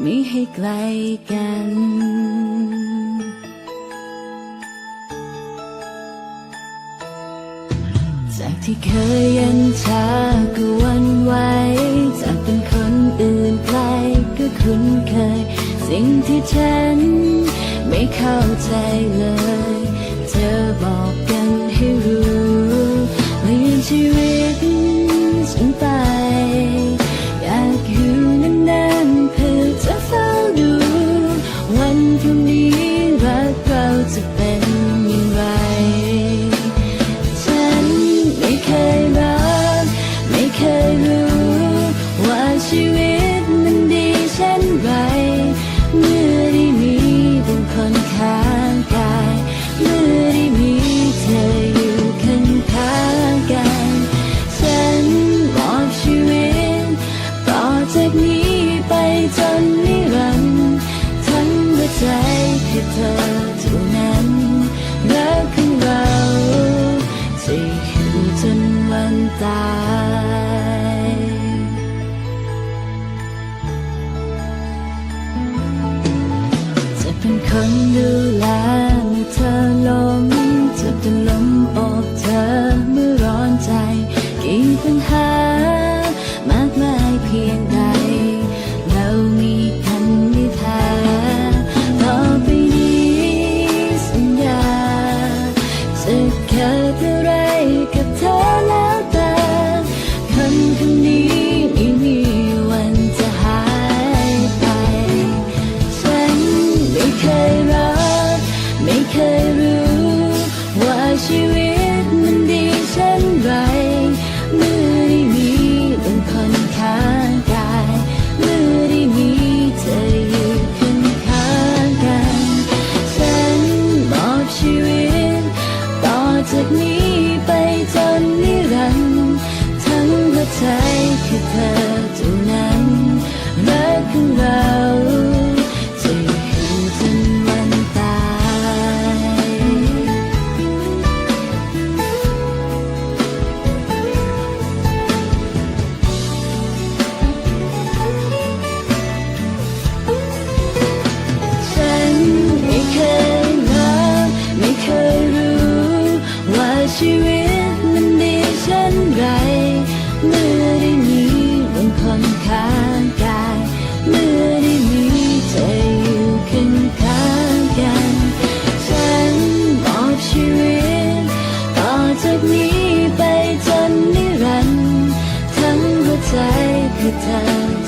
ไม่ให้ไกลกัน จากที่เคยยันชาก็วันไหวจากเป็นคนอื่นไกลก็คุ้นเคย สิ่งที่ฉันไม่เข้าใจเลย เธอบอกกันให้รู้ ใจคือเธอเท่านั้นรักของเราจะอยู่จนวันตายจะเป็นคนดูแล่เธอเท่านั้นรักของเราจะอยู่จนวันตายฉันไม่เคยรักไม่เคยรู้ ว่าชีวิตมันดีเช่นไร จากนี้ไปจนนิรันดร์ทั้งหัวใจคือเธอ